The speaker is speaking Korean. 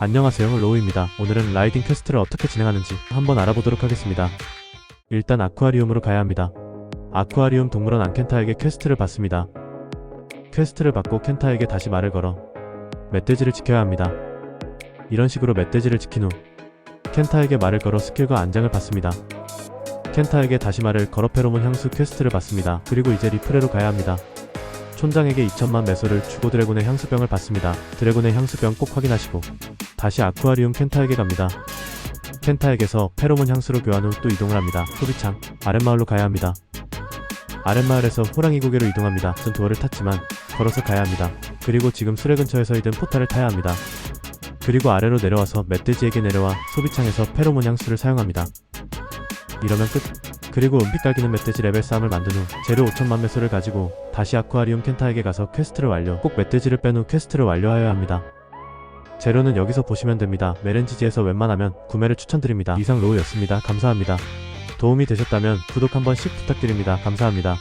안녕하세요 로우입니다. 오늘은 라이딩 퀘스트를 어떻게 진행하는지 한번 알아보도록 하겠습니다. 일단 아쿠아리움으로 가야 합니다. 아쿠아리움 동물원 안켄타에게 퀘스트를 받습니다. 퀘스트를 받고 켄타에게 다시 말을 걸어 멧돼지를 지켜야 합니다. 이런 식으로 멧돼지를 지킨 후 켄타에게 말을 걸어 스킬과 안장을 받습니다. 켄타에게 다시 말을 걸어 페로몬 향수 퀘스트를 받습니다. 그리고 이제 리프레로 가야 합니다. 촌장에게 2천만 메소를 주고 드래곤의 향수병을 받습니다. 드래곤의 향수병 꼭 확인하시고 다시 아쿠아리움 켄타에게 갑니다. 켄타에게서 페로몬 향수로 교환 후 또 이동을 합니다. 소비창 아랫마을로 가야 합니다. 아랫마을에서 호랑이 고개로 이동합니다. 전 도어를 탔지만 걸어서 가야 합니다. 그리고 지금 수레 근처에서 이든 포탈을 타야 합니다. 그리고 아래로 내려와서 멧돼지에게 내려와 소비창에서 페로몬 향수를 사용합니다. 이러면 끝. 그리고 은빛 깔기는 멧돼지 레벨 싸움을 만든 후 재료 5천만 메소를 가지고 다시 아쿠아리움 켄타에게 가서 퀘스트를 완료. 꼭 멧돼지를 뺀 후 퀘스트를 완료하여야 합니다. 재료는 여기서 보시면 됩니다. 메렌지지에서 웬만하면 구매를 추천드립니다. 이상 로우였습니다. 감사합니다. 도움이 되셨다면 구독 한 번씩 부탁드립니다. 감사합니다.